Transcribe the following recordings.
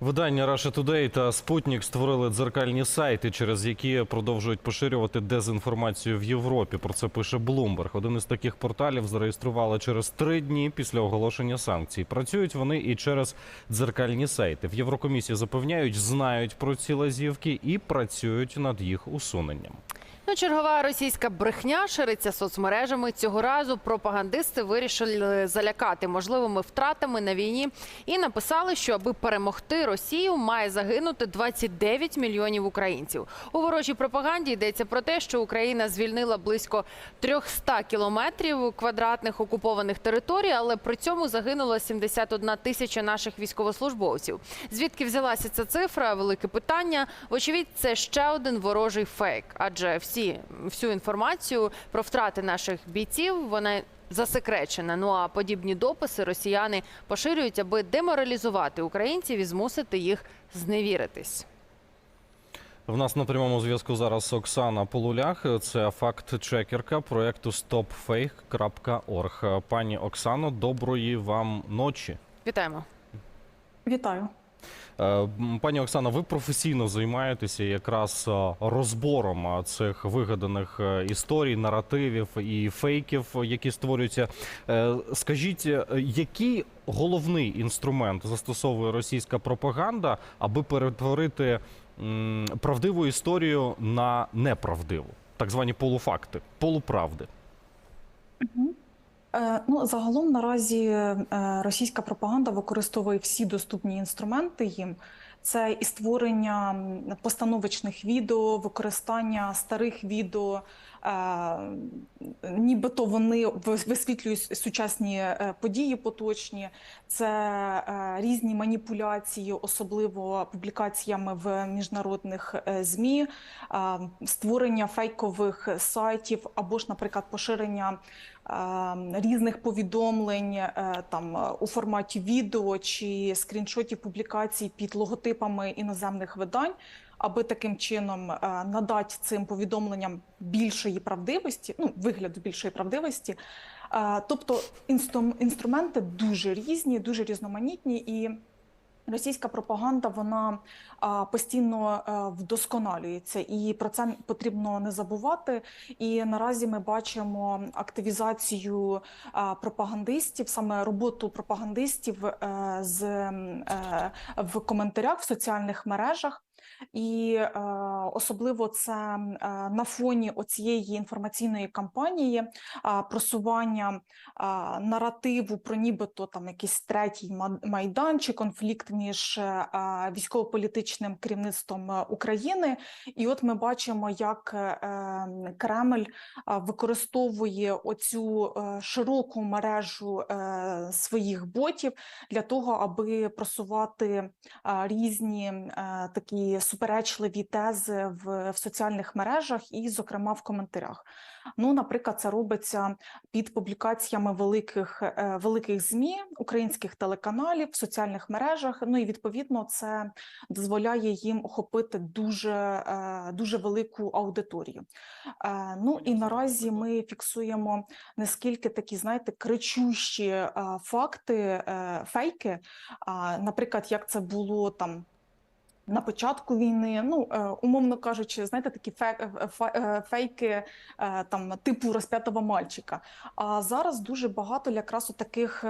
Видання Russia Today та Sputnik створили дзеркальні сайти, через які продовжують поширювати дезінформацію в Європі. Про це пише Bloomberg. Один із таких порталів зареєстрували через три дні після оголошення санкцій. Працюють вони і через дзеркальні сайти. В Єврокомісії запевняють, знають про ці лазівки і працюють над їх усуненням. Ну, чергова російська брехня шириться соцмережами. Цього разу пропагандисти вирішили залякати можливими втратами на війні і написали, що аби перемогти Росію, має загинути 29 мільйонів українців. У ворожій пропаганді йдеться про те, що Україна звільнила близько 300 кілометрів квадратних окупованих територій, але при цьому загинуло 71 тисяча наших військовослужбовців. Звідки взялася ця цифра? Велике питання. Вочевидь, це ще один ворожий фейк, адже всі всю інформацію про втрати наших бійців вона засекречена. Ну а подібні дописи росіяни поширюють, аби деморалізувати українців і змусити їх зневіритись. В нас на прямому зв'язку зараз Оксана Полулях. Це факт-чекерка проекту stopfake.org. Пані Оксано, доброї вам ночі. Вітаємо. Вітаю. Е, Пані Оксано, ви професійно займаєтеся якраз е, розбором е, цих вигаданих історій, наративів і фейків, які створюються. Скажіть, який головний інструмент застосовує російська пропаганда, аби перетворити правдиву історію на неправдиву, так звані полуфакти, полуправди? Е, Ну, загалом наразі е, російська пропаганда використовує всі доступні інструменти їм. Це і створення постановочних відео, використання старих відео, е, нібито вони висвітлюють сучасні е, події поточні, це е, різні маніпуляції, особливо публікаціями в міжнародних ЗМІ, е, створення фейкових сайтів або ж, наприклад, поширення різних повідомлень е, там е, у форматі відео чи скріншотів публікацій під логотипами іноземних видань, аби таким чином е, надати цим повідомленням більшої правдивості, ну вигляду більшої правдивості. Тобто інстру- інструменти дуже різні, дуже різноманітні і. Російська пропаганда вона постійно а, вдосконалюється, і про це потрібно не забувати. І наразі ми бачимо активізацію пропагандистів, саме роботу пропагандистів е, з е, в коментарях в соціальних мережах. І е, особливо це е, на фоні оцієї інформаційної кампанії а, просування а, наративу про нібито там якийсь третій майдан чи конфлікт між е, військово-політичним керівництвом е, України. І от ми бачимо, як е, ем, Кремль використовує оцю е, широку мережу е, своїх ботів для того, аби просувати а, різні е, такі суперечливі тези в, в соціальних мережах і, зокрема, в коментарях. Ну, наприклад, це робиться під публікаціями великих, е, великих ЗМІ, українських телеканалів, в соціальних мережах. Ну і відповідно це дозволяє їм охопити дуже, е, дуже велику аудиторію. Е, Ну і наразі ми фіксуємо наскільки такі, знаєте, кричущі факти, фейки. Наприклад, як це було там. На початку війни, ну е, умовно кажучи, знаєте, такі е, е, фейки там типу розп'ятого мальчика. А зараз дуже багато якраз у таких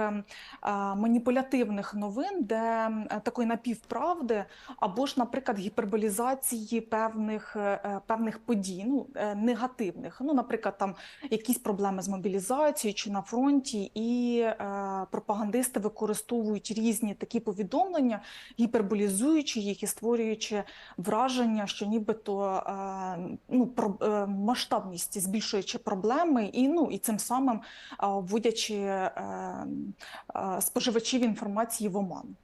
маніпулятивних новин, де такої напівправди, або ж, наприклад, гіперболізації певних певних подій, ну негативних. Ну, наприклад, там якісь проблеми з мобілізацією чи на фронті, і пропагандисти використовують різні такі повідомлення, гіперболізуючи їх і створюючи враження, що нібито е, ну, про, е, масштабність збільшуючи проблеми, і ну і цим самим е, вводячи споживачів інформації в оман.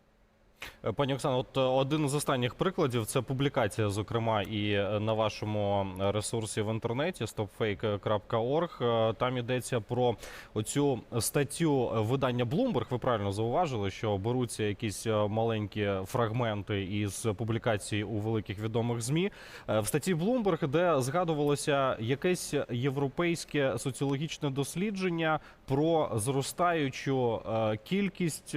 Е, Пані Оксано, от е, один з останніх прикладів це публікація, зокрема, і е, на вашому ресурсі в інтернеті stopfake.org. Там йдеться про оцю статтю видання Bloomberg. Ви правильно зауважили, що беруться якісь маленькі фрагменти із публікацій у великих відомих змі. В статті Bloomberg, де згадувалося якесь європейське соціологічне дослідження про зростаючу кількість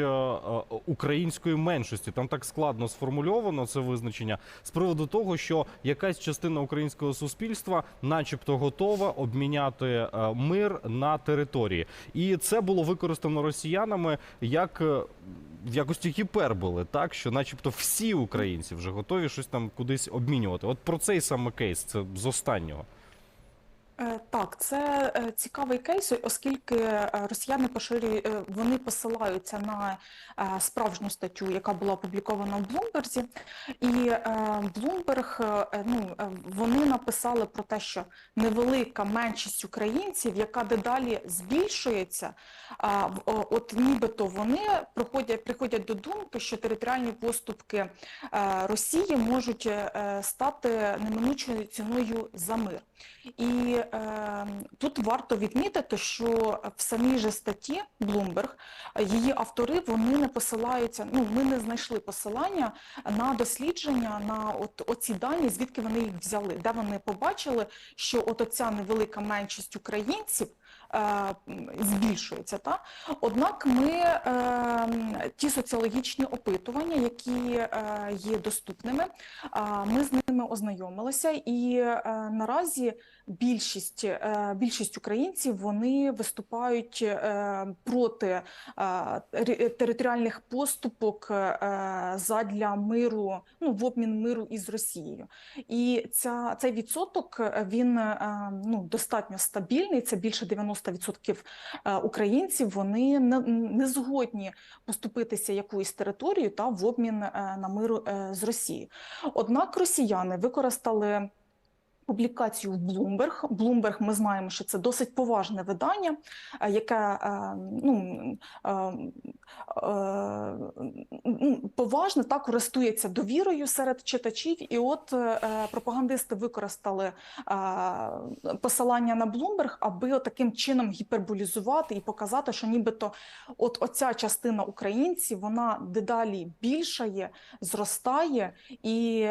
української меншості, Там так складно сформульовано це визначення з приводу того, що якась частина українського суспільства, начебто, готова обміняти е, мир на території, і це було використано росіянами як. е, В якості гіперболи, так що, начебто, всі українці вже готові щось там кудись обмінювати. От про цей саме кейс, це з останнього. Е, Так, це е, цікавий кейс, оскільки е, росіяни поширюють, вони посилаються на справжню статтю, яка була опублікована в Блумберзі. І Блумберг, ну, вони написали про те, що невелика меншість українців, яка дедалі збільшується, от нібито вони приходять, приходять до думки, що територіальні поступки Росії можуть стати неминучою ціною за мир. І е, тут варто відмітити, що в самій же статті е, її автори вони не посилаються. Ну ми не знайшли посилання на дослідження на от оці дані, звідки вони їх взяли, де вони побачили, що от оця невелика меншість українців. Е, Збільшується, та однак ми е, ті соціологічні опитування, які е, є доступними, ми з ними ознайомилися, і наразі більшість, більшість українців вони виступають проти територіальних поступок задля миру, ну в обмін миру із Росією. І ця цей відсоток він ну достатньо стабільний. Це більше 90% е, українців. Вони не, не згодні поступитися якоюсь територією та в обмін е, на миру е, з Росією. Однак росіяни використали публікацію в Bloomberg. Bloomberg, ми знаємо, що це досить поважне видання, е, яке е, ну, е, поважне та користується довірою серед читачів. І от пропагандисти використали посилання на Bloomberg, аби таким чином гіперболізувати і показати, що нібито от оця частина українців вона дедалі більшає, зростає, і,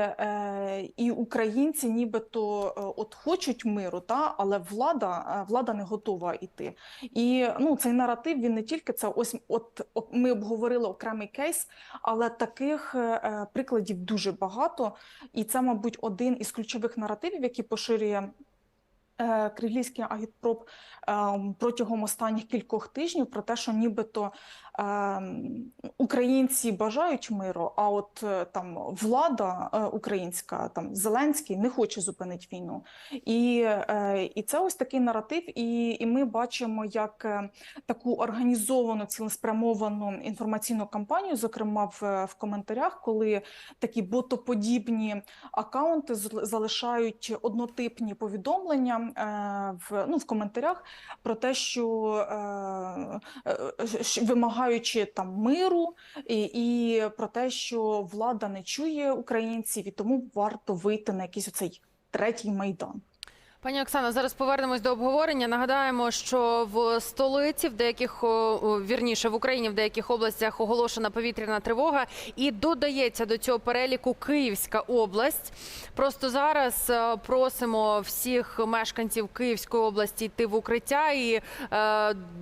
і українці нібито е, от хочуть миру, та але влада, е, влада не готова йти. І ну цей наратив він не тільки це. Ось от, от ми обговорили окремий кейс, але таких е, е, прикладів дуже багато. І це, мабуть, один із ключових наративів, який поширює. Кремлівський агітпроп ем, протягом останніх кількох тижнів про те, що нібито українці бажають миру, а от е, там влада е, українська, там Зеленський не хоче зупинити війну. І, е, і це ось такий наратив, і, і ми бачимо, як таку організовану, цілеспрямовану інформаційну кампанію, зокрема в, в коментарях, коли такі ботоподібні акаунти залишають однотипні повідомлення в, ну, в коментарях про те, що, що вимагаючи там миру, і, і про те, що влада не чує українців, і тому варто вийти на якийсь оцей третій майдан. Пані Оксано, зараз повернемось до обговорення. Нагадаємо, що в столиці, в деяких вірніше в Україні, в деяких областях оголошена повітряна тривога, і додається до цього переліку Київська область. Просто зараз е, просимо всіх мешканців Київської області йти в укриття. І е,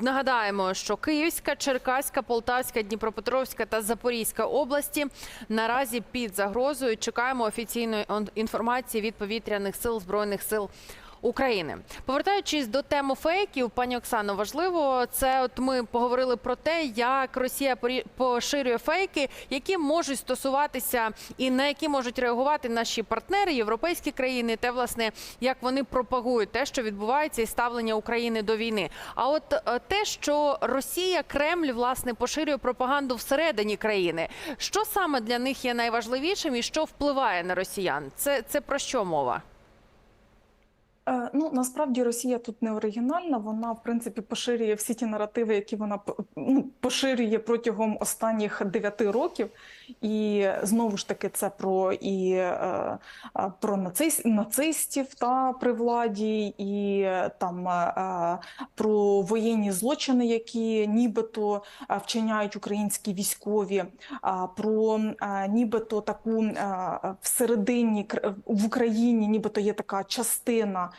нагадаємо, що Київська, Черкаська, Полтавська, Дніпропетровська та Запорізька області наразі під загрозою. Чекаємо офіційної інформації від повітряних сил збройних сил. України, повертаючись до теми фейків, пані Оксано, важливо це. От ми поговорили про те, як Росія поширює фейки, які можуть стосуватися і на які можуть реагувати наші партнери, європейські країни, те власне, як вони пропагують те, що відбувається, і ставлення України до війни. А от е, те, що Росія, Кремль власне поширює пропаганду всередині країни, що саме для них є найважливішим і що впливає на росіян? Це, це про що мова? Е, Ну насправді Росія тут не оригінальна. Вона в принципі поширює всі ті наративи, які вона ну, поширює протягом останніх дев'яти років. І знову ж таки, це про і е, е, про нацист, нацистів та при владі, і там про воєнні злочини, які нібито вчиняють українські військові, про нібито таку всередині в Україні, нібито є така частина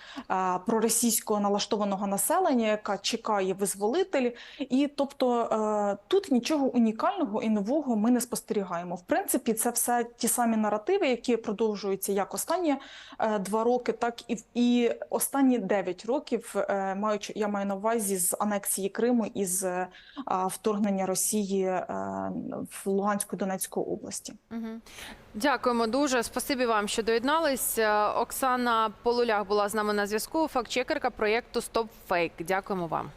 проросійського налаштованого населення, яка чекає визволителі. І тобто е, тут нічого унікального і нового ми не спостерігаємо. В принципі, це все ті самі наративи, які продовжуються як останні е, два роки, так і і останні дев'ять років. е, Маючи я маю на увазі з анексії Криму і з вторгнення Росії в Луганську Донецьку області. Дякуємо дуже. Спасибі вам, що доєднались. Е, Оксана Полулях була з нами на зв'язку. Фактчекерка проєкту Стоп Фейк. Дякуємо вам.